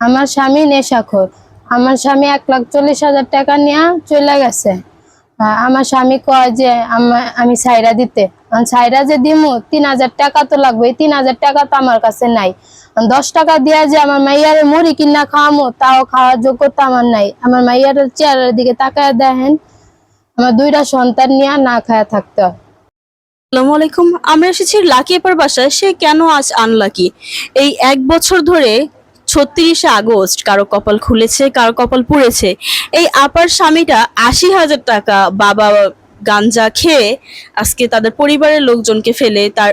আমার স্বামী নেশাখোর। আমার স্বামী এক লাখ চল্লিশ হাজার টাকা নিয়ে চলে গেছে। আমার স্বামী কয় যে আমা- সাইরা দিতে। সাইরা যে দিমু, তিন হাজার টাকা তো লাগবে। তিন হাজার টাকা তো আমার কাছে নাই। দশ টাকা দিয়া যে আমার মাইয়ারে মুড়ি কিনা খাওয়ামো, তাও খাওয়ার যোগ্যতা আমার নাই। আমার মাইয়ার চেয়ারের দিকে তাকায় দেখেন, আমার দুইটা সন্তান নিয়ে না খায়া থাকতে হয়। আলাইকুম। আমরা এসেছি লাকি এপার বাসায়। সে কেন আজ আনলাকি এই এক বছর ধরে ছত্রিশে আগস্ট কারও কপাল খুলেছে, কারও কপাল পুড়েছে। এই আপার স্বামীটা আশি হাজার টাকা বাবা গাঞ্জা খেয়ে আজকে তাদের পরিবারের লোকজনকে ফেলে, তার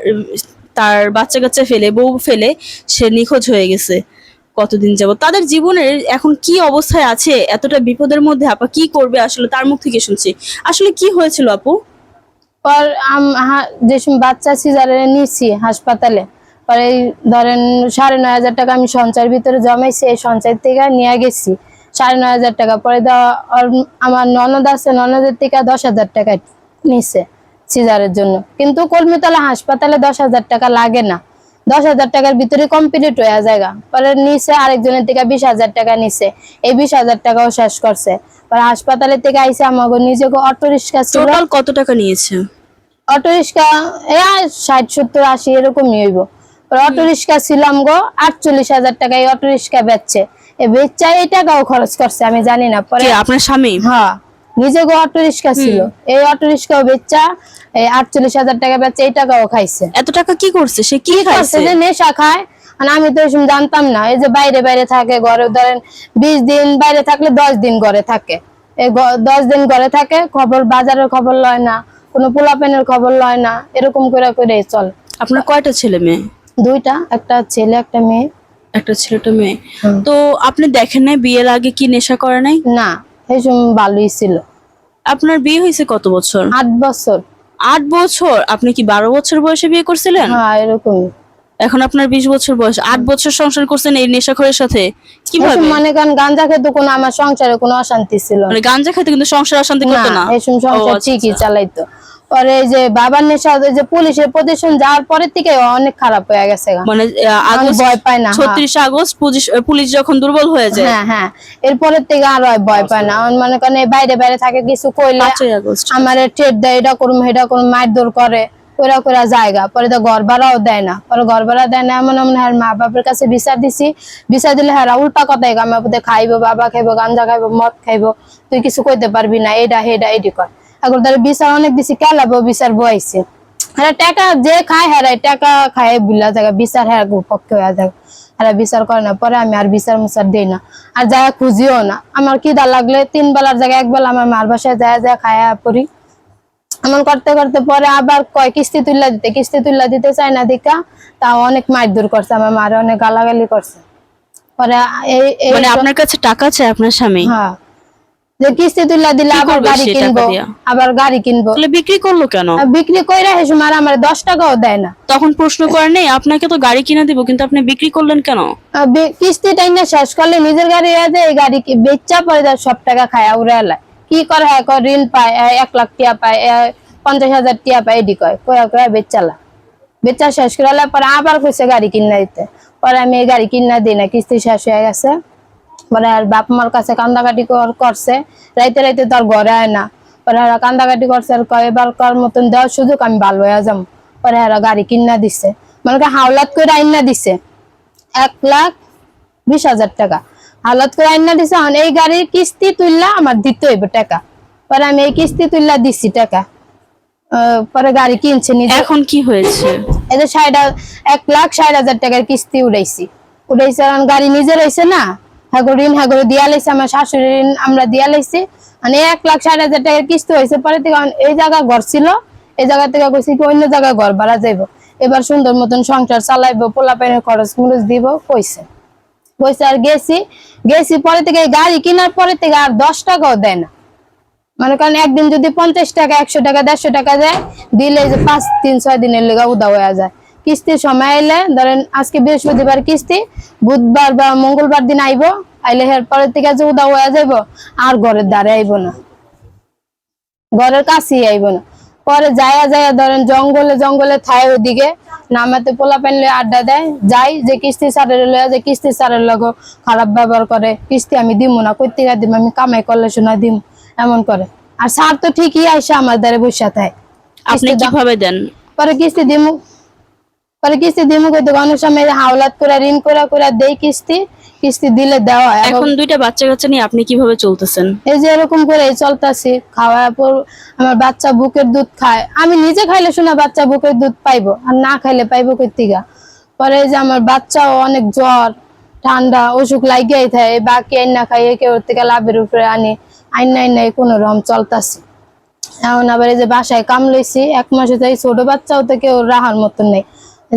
তার বাচ্চা কাচ্চা ফেলে, বউ ফেলে, সে নিখোঁজ হয়ে গেছে কতদিন যাব তাদের জীবনের এখন কি অবস্থায় আছে, এতটা বিপদের মধ্যে আপা কি করবে আসলে তার মুখ থেকে শুনছি। আসলে কি হয়েছিল আপু? পর যে বাচ্চা সিজারে নিচ্ছি হাসপাতালে পরে ধরেন সাড়ে নয় হাজার টাকা আমি সঞ্চয়ের ভিতরে জমাইছি এই সঞ্চয় থেকে নিয়ে গেছি। সাড়ে নয় হাজার টাকা পরে আমার ননদ আছে ননদের থেকে দশ হাজার টাকা নিচ্ছে সিজারের জন্য। কিন্তু কলমিতলা হাসপাতালে দশ হাজার টাকা লাগে না। দশ হাজার টাকার ভিতরে কমপ্লিট হয়ে জায়গা পরে নিচে আরেকজনের থেকে বিশ হাজার টাকা নিছে। এই বিশ হাজার টাকাও শেষ করছে। পরে হাসপাতালের থেকে আইসে আমাকে নিজেকে অটো রিক্সা টোটাল কত টাকা নিয়েছে? অটো রিক্সা এ ষাট সত্তর আশি এরকমই হইব। অটো রিক্সা ছিলাম গো আটচল্লিশ হাজার টাকা এই অটো রিক্সা বেচছে বেচা এই টাকাও খরচ করছে আমি জানি না পরে আপনার স্বামী? হ্যাঁ নিজে গো অটো রিক্সা ছিল। এই অটো রিক্সাও বেচা এই আটচল্লিশ হাজার টাকা বেচছে এই টাকাও খাইছে। এত টাকা কি করছে? সে কি কি খাইছে? যে নেশা খায় আর আমি তো এসব জানতাম না। এই যে বাইরে বাইরে থাকে ঘরে ধরেন বিশ দিন বাইরে থাকলে দশ দিন ঘরে থাকে। এই দশ দিন ঘরে থাকে খবর বাজারের খবর লয় না কোনো পোলাপেনের খবর লয় না এরকম করে করে চল। আপনার কয়টা ছেলে মেয়ে? দুইটা একটা ছেলে একটা মেয়ে। একটা ছেলেটা মেয়ে। তো আপনি দেখেন নাই বিয়ের আগে কি নেশা করে নাই? না এই সময় ভালোই ছিল। আপনার বিয়ে হয়েছে কত বছর? আট বছর। আট বছর? আপনি কি বারো বছর বয়সে বিয়ে করছিলেন? হ্যাঁ এরকমই এখন আপনার বিশ বছর বয়স। আট বছর সংসার করছেন এই নেশাখোরের সাথে? কীভাবে? মনে করেন গাঞ্জা খেতে কোনো আমার সংসারে কোনো অশান্তি ছিল মানে গাঞ্জা খেতে কিন্তু সংসার অশান্তি করতো না এই সংসার আচ্ছা, ঠিকই আচ্ছা। চালাইতো। পরে যে বাবার নেশা যে পুলিশের প্রতিষ্ঠান যাওয়ার পরের থেকে অনেক খারাপ হয়ে গেছে মানে ভয় পাই না হ্যাঁ। ছত্রিশে আগস্ট পুলিশ যখন দুর্বল হয়ে যায়। হ্যাঁ হ্যাঁ। এরপরের থেকে আর ভয় পায় না। মনে করেন বাইরে বাইরে থাকে কিছু কইলে আমার ট্রেড দেয় এটা করুম এটা করুম মারধর করে জায়গা পরে তো ঘর ভাড়াও দেয় না। পরে ঘর ভাড়া দেয় না এমন এমন হ্যাঁ মা বাবার কাছে বিচার দিছি। বিচার দিলে হ্যাঁ উল্টা কথাই আমার খাইবো বাবা খাইবো গাঞ্জা খাইবো মদ খাইবো তুই কিছু কইতে পারবি না এটা হেডা এডি কর। এখন তার বিচার অনেক দিছি কেলাবো বিচার বইছি হ্যাঁ টাকা যে খায় হ্যাঁ টাকা খায় বুলা জায়গা বিচার হ্যাঁ পক্ষে হয়ে যায়। হ্যাঁ বিচার করে না পরে আমি আর বিচার মুচার দেই না। আর জায়গা খুঁজিও না। আমার কি দা লাগলে তিন বেলার জায়গায় এক বেলা আমার মার বাসায় যায় যায় খায়া পড়ি। এমন করতে করতে পরে আবার কয় কিস্তি তুললা দিতে কিস্তি তুললা দিতে চায় না দিকা তাও অনেক মারধর করছে আমার মারে অনেক গালাগালি করছে। পরে এই মানে আপনার কাছে টাকা চাই আপনার স্বামী? হ্যাঁ। যে কিস্তি তুললা দিলে আবার গাড়ি কিনবো আবার গাড়ি কিনবো। বিক্রি করল কেন? বিক্রি কইরা হেসু মার আমার দশ টাকাও দেয় না। তখন প্রশ্ন করে নেই আপনাকে তো গাড়ি কিনে দিব কিন্তু আপনি বিক্রি করলেন কেন? আর কিস্তি টাইনা শেষ করলে নিজের গাড়ি এই গাড়ি কি বেচা পরে সব টাকা খায় উড়ে কি করে হ্যাঁ কয় ঋণ পায় এক লাখ টিয়া পায় পঞ্চাশ হাজার টিয়া পায় এডি কয়। কয়া কয়া বেচালা। বেচা শেষ করে পরে আবার কইছে গাড়ি কিনা দিতে। পরে আমি এই গাড়ি কিনা দিই না কিস্তি শেষ হয়ে গেছে। পরে আর বাপ মার কাছে কান্দাকাটি কর- করছে। রাইতে রাইতে তার ঘরে আয় না। পরে আর কান্দাকাটি করছে আর কয় এবার কর মতন দেওয়ার সুযোগ আমি ভালো হয়ে যাম। পরে আর গাড়ি কিনা দিছে। মানে হাওলাত করে আইনা দিছে। এক লাখ বিশ হাজার টাকা। হালত করে আইনা দিছে এখন এই গাড়ির কিস্তি তুললা আমার দিতে হইব টাকা। পরে আমি এই কিস্তি তুললা দিছি টাকা। পরে গাড়ি কিনছে এখন কি হয়েছে? এই যে ষাট এক লাখ ষাট হাজার টাকার কিস্তি উড়াইছি। উড়াইছে গাড়ি নিজে রয়েছে না। ঋণ দিয়া লাইছে, আমার শাশুড়ি ঋণ আমরা দিয়া লাইছি। মানে এক লাখ ষাট হাজার টাকার কিস্তি হয়েছে। পরে থেকে এই জায়গা ঘর ছিল, এই জায়গা থেকে কইছি কি অন্য জায়গায় ঘর ভাড়া যাইব। এবার সুন্দর মতন সংসার চালাইবো পোলা পাইনের খরচ মুরচ দিব, কইছে। কইছে, আর গেছি। গেছি, পরে থেকে গাড়ি কেনার পরে থেকে আর দশ টাকাও দেয় না। মনে করেন একদিন যদি পঞ্চাশ টাকা, একশো টাকা, দেড়শো টাকা দেয়, দিলে যে পাঁচ, তিন, ছয় দিনের লেগে উদা হয়ে যায়। কিস্তির সময় এলে ধরেন আজকে বৃহস্পতিবার কিস্তি বুধবার বা মঙ্গলবার দিন আইব আইলে পরের থেকে যে উদা হয়ে যাইব আর ঘরের দ্বারে আইব না। ঘরের কাছেই আইব না। পরে যায়া যায়া ধরেন জঙ্গলে জঙ্গলে থায় ওদিকে নামাতে পোলা প্যান লয়ে আড্ডা দেয় যাই যে কিস্তি সারের লয়ে যে কিস্তি সারের লগ খারাপ ব্যবহার করে কিস্তি আমি দিমু না থেকে দিম আমি কামাই করলে শোনা দিম এমন করে। আর স্যার তো ঠিকই আইসা আমার দ্বারে বসে থাকে আপনি কীভাবে দেন? পরে কিস্তি দিমু। পরে কিস্তি দিমু কইতে অনেক সময় হাওলাত করে ঋণ করে করে দেই কিস্তি কিস্তি দিলে দেওয়া হয়। এখন দুইটা বাচ্চা কাচ্চা নিয়ে আপনি কীভাবে চলতেছেন? এই যে এরকম করে চলতেছি খাওয়া পর আমার বাচ্চা বুকের দুধ খায়। আমি নিজে খাইলে শোনা বাচ্চা বুকের দুধ পাইবো আর না খাইলে পাইবো কর্তিকা পরে এই যে আমার বাচ্চাও অনেক জ্বর ঠান্ডা অসুখ লাগিয়েই থাকে বাকি আইন না খাইয়ে কেউ ওর থেকে লাভের উপরে আনি। আইন নাই নাই কোনো রকম চলতাছে। এখন আবার এই যে বাসায় কাম লইছি এক মাসে তো এই ছোট বাচ্চাও তো কেউ রাহার মতন নেই।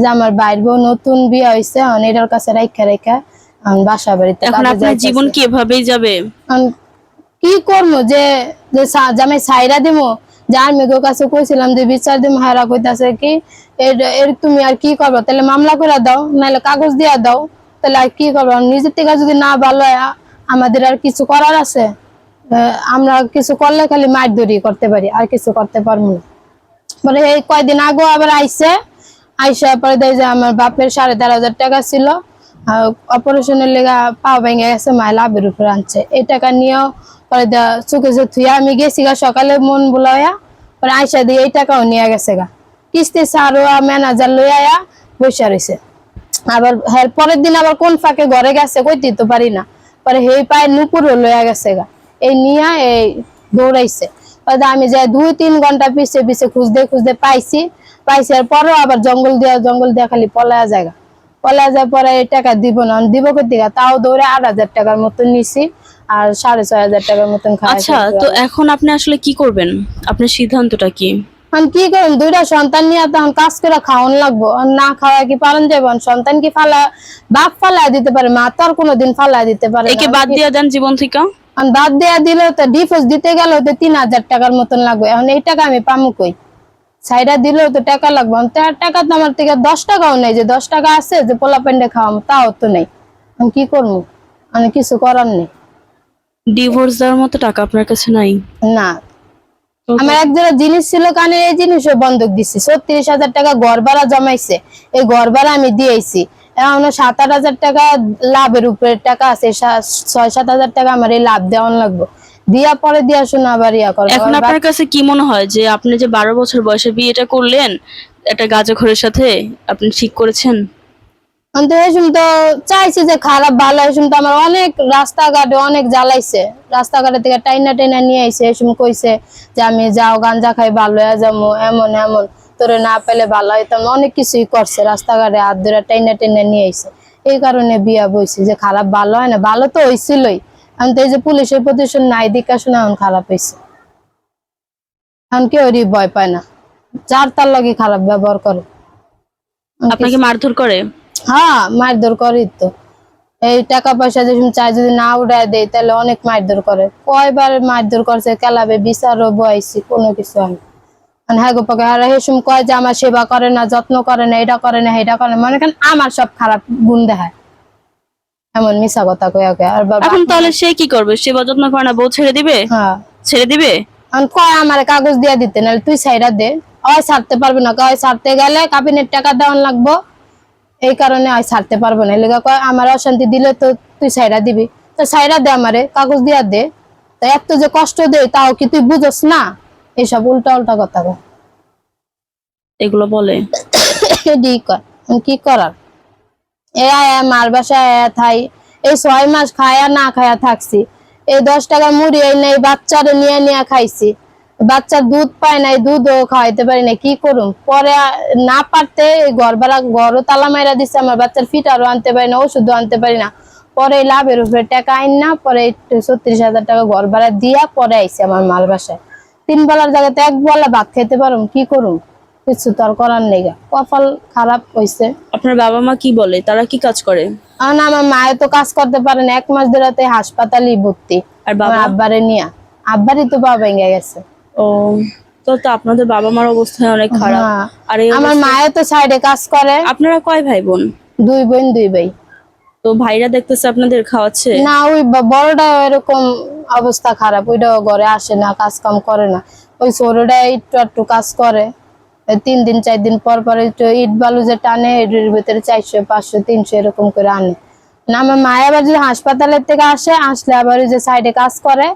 যে আমার বাইর বউ নতুন বিয়ে হয়েছে এটার কাছে রাইখা রাইখা বাসা বাড়িতে এখন আপনার জীবন কি এভাবেই যাবে? কি করব যে জামাই সাইরা দিমু? যার মেঘের কাছে কইছিলাম যে বিচার দিম হারা কইতাছে কি এর তুমি আর কি করব? তাহলে মামলা করে দাও নাহলে কাগজ দিয়া দাও। তাহলে আর কি করব? নিজের থেকে যদি না ভালো হয় আমাদের আর কিছু করার আছে? আমরা কিছু করলে খালি মার দড়ি করতে পারি আর কিছু করতে পারব না। পরে এই কয়দিন আগেও আবার আইসে আইসা পরে দেয় যে আমার বাপের সাড়ে তেরো হাজার টাকা ছিল। অপারেশনের লেগা পা ভেঙে গেছে মায় লাভের উপরে আনছে। এই টাকা নিয়েও পরে চুকে থুয়া আমি গেছি গা সকালে মন বুলাইয়া, পরে আইসা দিয়ে এই টাকাও নিয়ে গেছে গা। কিস্তি সারোয়া ম্যানেজার লই আয়া বসে রয়েছে আবার হ্যাঁ পরের দিন আবার কোন ফাঁকে ঘরে গেছে কইতে তো পারি না। পরে হেই পায়ে নুপুরও লইয়া গেছে গা। এই নিয়া এই দৌড়াইছে। আমি যাই দুই তিন ঘণ্টা পিছে পিছে খুঁজতে খুঁজতে পাইছি। পাইছি আর পরেও আবার জঙ্গল দিয়া জঙ্গল দিয়া খালি পলায়া জায়গা। পলায়া যায় পরে এই টাকা দিব না দিব কই তাও দৌড়ে আট হাজার টাকার মতন নিছি আর সাড়ে ছয় হাজার টাকার মতন আচ্ছা তো এখন আপনি আসলে কি করবেন? আপনার সিদ্ধান্তটা কি? এখন কি করুন দুইটা সন্তান নিয়ে তখন কাজ করে খাওয়ান লাগবো। না খাওয়া কি পালন যাবেন সন্তান কি ফালা বাপ ফালাই দিতে পারে মা তো আর কোনোদিন ফালাই দিতে পারে একে বাদ দিয়ে দেন জীবন থেকে? বাদ দেয়া দিলে তো ডিভোর্স দিতে গেলে তো তিন হাজার টাকার মতন লাগবে। এখন এই টাকা আমি পামু কই? সাইডা দিলেও তো টাকা লাগবে। টাকা তো আমার থেকে দশ টাকাও নেই যে দশ টাকা আছে যে পোলা প্যান্ডে খাওয়াম তাও তো নেই। এখন কি করব? মানে কিছু করার নেই। ডিভোর্স দেওয়ার মতো টাকা আপনার কাছে নাই? না। আমার এক জোড়া জিনিস ছিল কানে এই জিনিসও বন্ধক দিছি। ছত্রিশ হাজার টাকা ঘর ভাড়া জমাইছে। এই ঘর ভাড়া আমি দিয়েছি। এখন সাত আট হাজার টাকা লাভের উপরে টাকা আছে ছয় সাত হাজার টাকা আমার এই লাভ দেওয়ান লাগবে। দিয়া পরে দিয়া শোনা আবার ইয়া এখন আপনার কাছে কি মনে হয় যে আপনি যে বারো বছর বয়সে বিয়েটা করলেন একটা গাঁজাখোরের সাথে আপনি ঠিক করেছেন? এসম তো চাইছি যে খারাপ ভালো এসম তো আমার অনেক রাস্তাঘাটে অনেক জ্বালাইছে। রাস্তাঘাটে থেকে টাইনা টাইনা নিয়ে আইছে এসম কইছে যে আমি যাও গাঞ্জা খাই ভালো হয়ে যাব এমন এমন। তোরে না পেলে ভালো হইতাম অনেক কিছুই করছে রাস্তাঘাটে হাত ধরে টাইনা টাইনা নিয়ে আইছে। এই কারণে বিয়া বইছি যে খারাপ ভালো হয় না ভালো তো হইছিলই। এখন তো এই যে পুলিশের প্রতিশোধ নাই দিকা শুনে এখন খারাপ হয়েছে এখন কেউ ভয় পায় না। যার তার লগে খারাপ ব্যবহার করে। আপনাকে মারধর করে? হ্যাঁ মারধর করি তো। এই টাকা পয়সা যদি চাই যদি না উড়ায় দেয় তাহলে অনেক মারধর করে। কয়বার মারধর করছে কেলাবে বিচারও বয়সি কোনো কিছু গো আর হেসুম কয় যে আমার সেবা করে না যত্ন করে না এটা করে না এটা করে না। মনে করেন আমার সব খারাপ গুণ দেখায়। এমন মিশা কথা কয়ে কয়ে আর বাবা এখন তাহলে সে কি করবে? সেবা যত্ন করে না বউ ছেড়ে দিবে? হ্যাঁ। ছেড়ে দিবে? এখন কয় আমার কাগজ দিয়া দিতে নাহলে তুই সাইডা দে। ওই ছাড়তে পারবে না কয় ছাড়তে গেলে কাবিনের টাকা দেওয়ান লাগবো। এই কারণে ওই ছাড়তে পারব না। এলাকা কয় আমার অশান্তি দিলে তো তুই সাইডা দিবি। তো সাইডা দে আমারে কাগজ দিয়া দে। তো এত যে কষ্ট দে তাও কি তুই বুঝস না? এইসব উল্টা উল্টা কথা এগুলো বলে। কি করার? এ আয়া মার বাসায় আয়া থাই। এই ছয় মাস খায়া না খায়া থাকছি। এই দশ টাকা মুড়ি এই নেই, বাচ্চারে নিয়ে নিয়ে খাইছি। বাচ্চার দুধ পায় নাই, দুধও খাওয়াইতে পারি না কি করুম? পরে না পারতে ঘর ভাড়া ঘরও তালা মাইরা দিচ্ছে আমার বাচ্চার ফিটারও আনতে পারি না, ওষুধও আনতে পারি না। পরে লাভের উপরে টাকা আইন না, পরে ছত্রিশ হাজার টাকা ঘর ভাড়া দিয়া পরে আইছে আমার মাল বাসায়। তিন বেলার জায়গাতে এক বেলা ভাত খেতে পারুম, কি করুম? কিছু তো আর করার নেই। কপাল খারাপ হইছে। আপনার বাবা মা কি বলে? তারা কি কাজ করে? আর না, আমার মায়ে তো কাজ করতে পারে না। এক মাস ধরে তো এই হাসপাতালই ভর্তি। আর বাবা? আব্বারে নিয়া। আব্বারই তো পা ভেঙে গেছে। ও তো তো আপনাদের বাবা মার অবস্থা অনেক খারাপ। হ্যাঁ। আর আমার মায়ে তো সাইডে কাজ করে। আপনারা কয় ভাই বোন দুই বোন দুই ভাই। তো ভাইরা দেখতেছে আপনাদের খাওয়াচ্ছে? না ওই বড়টা এরকম অবস্থা খারাপ। ওইটাও ঘরে আসে না কাজ কাম করে না। ওই ছোটটা একটু একটু কাজ করে। তিন দিন চার দিন পর পর ইট বালু যে টানে এর ভিতরে চারশো পাঁচশো তিনশো এরকম করে আনে। না আমার মা আবার যদি হাসপাতালের থেকে আসে আসলে আবার ওই যে সাইডে কাজ করে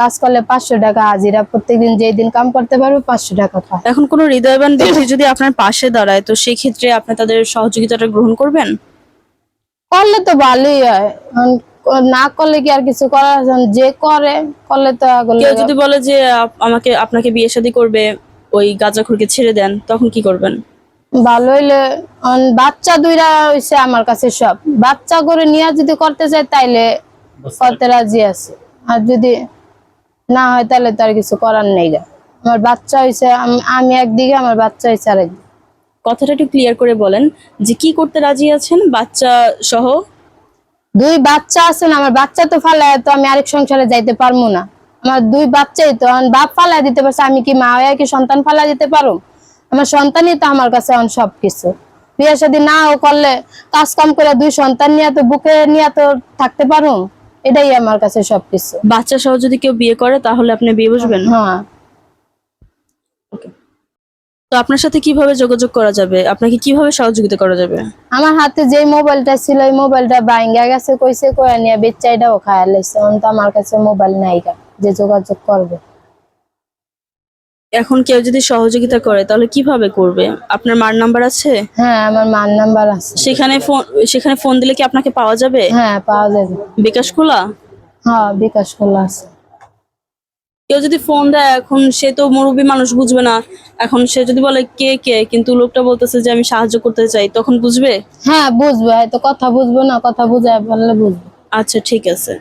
কাজ করলে পাঁচশো টাকা হাজিরা। প্রত্যেকদিন যেই দিন কাম করতে পারবে পাঁচশো টাকা পায় এখন কোনো হৃদয়বান ব্যক্তি যদি আপনার পাশে দাঁড়ায় তো সেই ক্ষেত্রে আপনি তাদের সহযোগিতাটা গ্রহণ করবেন? করলে তো ভালোই হয়। না করলে কি আর কিছু করার যে করে করলে তো যদি বলে যে আমাকে আপনাকে বিয়ে শাদী করবে ওই গাঁজাখুরকে ছেড়ে দেন তখন কি করবেন? ভালো হইলে অন বাচ্চা দুইরা হইছে আমার কাছে সব। বাচ্চা করে নিয়ে যদি করতে চাই তাইলে করতে রাজি আছে। আর যদি না হয় তাহলে তার কিছু করার নেই গা। আমার বাচ্চা হইছে আমি একদিকে আমার বাচ্চা হইছে আরেকদিকে। কথাটা একটু ক্লিয়ার করে বলেন যে কি করতে রাজি আছেন বাচ্চা সহ? দুই বাচ্চা আছে না আমার বাচ্চা তো ফালায় তো আমি আরেক সংসারে যাইতে পারব না। আমার দুই বাচ্চাই তো বাপ ফালায় দিতে পারছে আমি কি মা হয়ে কি সন্তান ফালা দিতে পারো আমার সন্তানই তো আমার কাছে এখন সবকিছু। বিয়ে শাদী নাও করলে কাজ কাম করে দুই সন্তান নিয়ে তো বুকে নিয়ে তো থাকতে পারো এটাই আমার কাছে সবকিছু। বাচ্চা সহ যদি কেউ বিয়ে করে তাহলে আপনি বিয়ে বসবেন হ্যাঁ। তো আপনার সাথে কীভাবে যোগাযোগ করা যাবে? আপনাকে কীভাবে সহযোগিতা করা যাবে? আমার হাতে যে মোবাইলটা ছিল ওই মোবাইলটা বাইঙ্গা গেছে কইছে কয়ে নিয়ে বেচাইটাও খায়া লাইছে তো আমার কাছে মোবাইল নাই যে যোগাযোগ করবে। এখন কেউ যদি সহযোগিতা করে তাহলে কীভাবে করবে? আপনার মার নাম্বার আছে? হ্যাঁ আমার মার নাম্বার আছে। সেখানে ফোন সেখানে ফোন দিলে কি আপনাকে পাওয়া যাবে? হ্যাঁ পাওয়া যাবে। বিকাশ খোলা? হ্যাঁ বিকাশ খোলা আছে। কেউ যদি ফোন দেয় এখন সে তো মুরব্বী মানুষ বুঝবে না। এখন সে যদি বলে কে কে? কিন্তু লোকটা বলতেছে যে আমি সাহায্য করতে চাই। তখন বুঝবে? হ্যাঁ বুঝবে। হয়তো কথা বুঝব না কথা বুঝায় বললে বুঝবে। আচ্ছা ঠিক আছে।